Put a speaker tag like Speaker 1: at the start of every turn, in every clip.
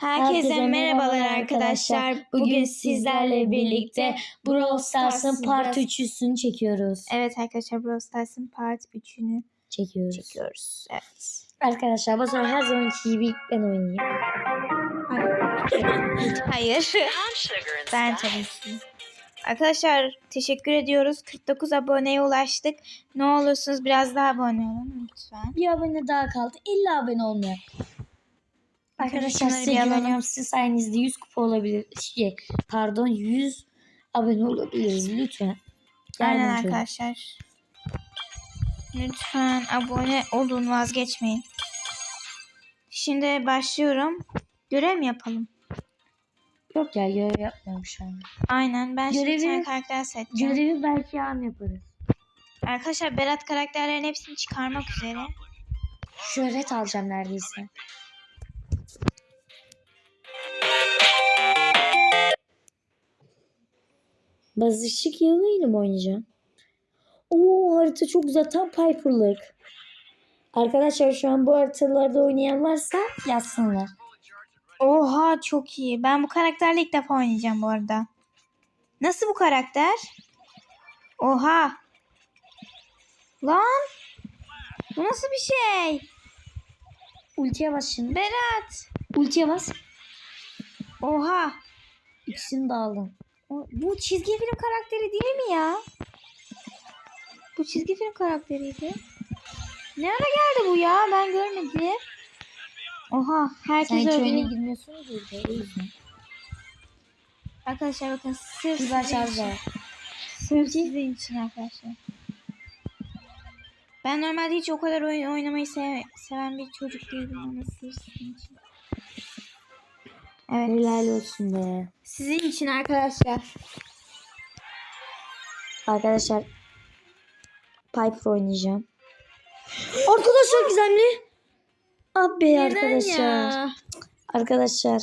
Speaker 1: Herkese merhabalar arkadaşlar. Bugün sizlerle birlikte Brawl Stars'ın Part 3'üsünü çekiyoruz.
Speaker 2: Evet arkadaşlar Brawl Stars'ın Part 3'ünü
Speaker 1: Çekiyoruz.
Speaker 2: çekiyoruz. Evet.
Speaker 1: Arkadaşlar bu sefer her zamanki gibi ben oynayayım.
Speaker 2: Hayır. ben tabii ki. Arkadaşlar teşekkür ediyoruz. 49 aboneye ulaştık. Ne olursunuz biraz daha abone olun lütfen.
Speaker 1: Bir abone daha kaldı. 50 abone olmuyor. Arkadaşlar size güveniyorum. Sizin sayenizde 100 kupa olabilir. Şey, pardon 100 abone olabiliriz lütfen.
Speaker 2: Aynen
Speaker 1: Yardımcı olun.
Speaker 2: arkadaşlar. Lütfen abone olun vazgeçmeyin. Şimdi başlıyorum. Görev mi yapalım?
Speaker 1: Yok ya görev yapmıyorum şu anda.
Speaker 2: Aynen ben şimdi bir
Speaker 1: Görevi-
Speaker 2: tane karakter seçeceğim.
Speaker 1: Görevi belki yarın yaparız.
Speaker 2: Arkadaşlar Berat karakterlerin hepsini çıkarmak üzere.
Speaker 1: Şöhret alacağım neredeyse. Bazışık yılıyla mı oynayacağım? Oo harita çok güzel. Tam Piper'lık. Arkadaşlar şu an bu haritalarda oynayan varsa yazsınlar.
Speaker 2: Oha çok iyi. Ben bu karakterle ilk defa oynayacağım bu arada. Nasıl bu karakter? Oha. Lan. Bu nasıl bir şey?
Speaker 1: Ultiye bas şimdi.
Speaker 2: Berat.
Speaker 1: Ultiye bas.
Speaker 2: Oha.
Speaker 1: İkisini de aldım.
Speaker 2: O- Bu çizgi film karakteri değil mi ya? Bu çizgi film karakteriydi. Ne ara geldi bu ya? Ben görmedim. Oha. Herkes
Speaker 1: Sen hiç oyuna
Speaker 2: öldü.
Speaker 1: girmiyorsun ki. O yüzden.
Speaker 2: Arkadaşlar bakın sırf
Speaker 1: Güzel
Speaker 2: sizin
Speaker 1: şarj
Speaker 2: için.
Speaker 1: var.
Speaker 2: Sırf sizin için arkadaşlar. Ben normalde hiç o kadar oyun oynamayı sev- seven bir çocuk değilim ama sırf sizin için. Evet.
Speaker 1: Helal olsun be.
Speaker 2: Sizin için arkadaşlar.
Speaker 1: Arkadaşlar Piper oynayacağım. Arkadaşlar gizemli. Abi arkadaşlar. Arkadaşlar.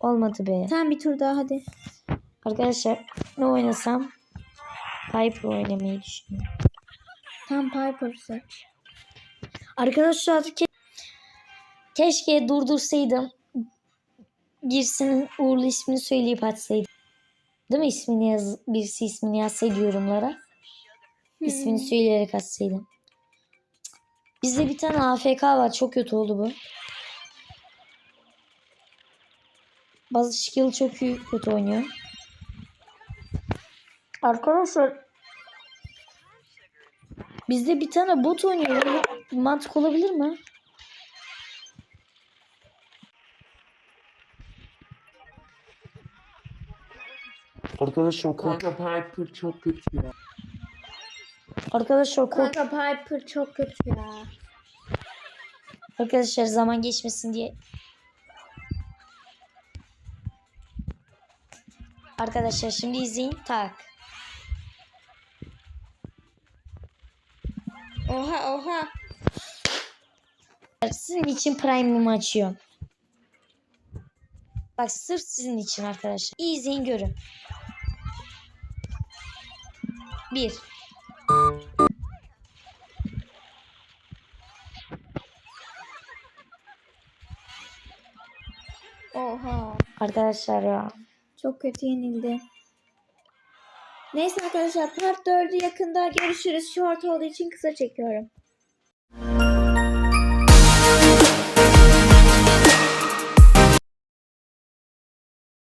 Speaker 1: Olmadı be.
Speaker 2: Tamam bir tur daha hadi.
Speaker 1: Arkadaşlar ne oynasam Piper oynamayı düşünüyorum.
Speaker 2: Tam Piper seç.
Speaker 1: Arkadaşlar ke- keşke durdursaydım. Birisinin uğurlu ismini söyleyip açsaydım. Değil mi ismini yaz birisi ismini yazsaydı yorumlara. İsmini söyleyerek açsaydım. Bizde bir tane AFK var. Çok kötü oldu bu. Bazı skill çok iyi kötü oynuyor. Arkadaşlar bizde bir tane bot oynuyor. Mantık olabilir mi?
Speaker 3: Arkadaşlar kanka Piper çok kötü ya.
Speaker 1: Arkadaşlar kork
Speaker 2: Kanka Piper çok kötü ya.
Speaker 1: arkadaşlar zaman geçmesin diye. Arkadaşlar şimdi izleyin. Tak.
Speaker 2: Oha oha.
Speaker 1: Sizin için Prime'ımı açıyorum. Bak sırf sizin için arkadaşlar. İyi izleyin görün. Bir.
Speaker 2: Oha.
Speaker 1: Arkadaşlar ya.
Speaker 2: Çok kötü yenildi. Neyse arkadaşlar part 4'ü yakında görüşürüz. Short olduğu için kısa çekiyorum.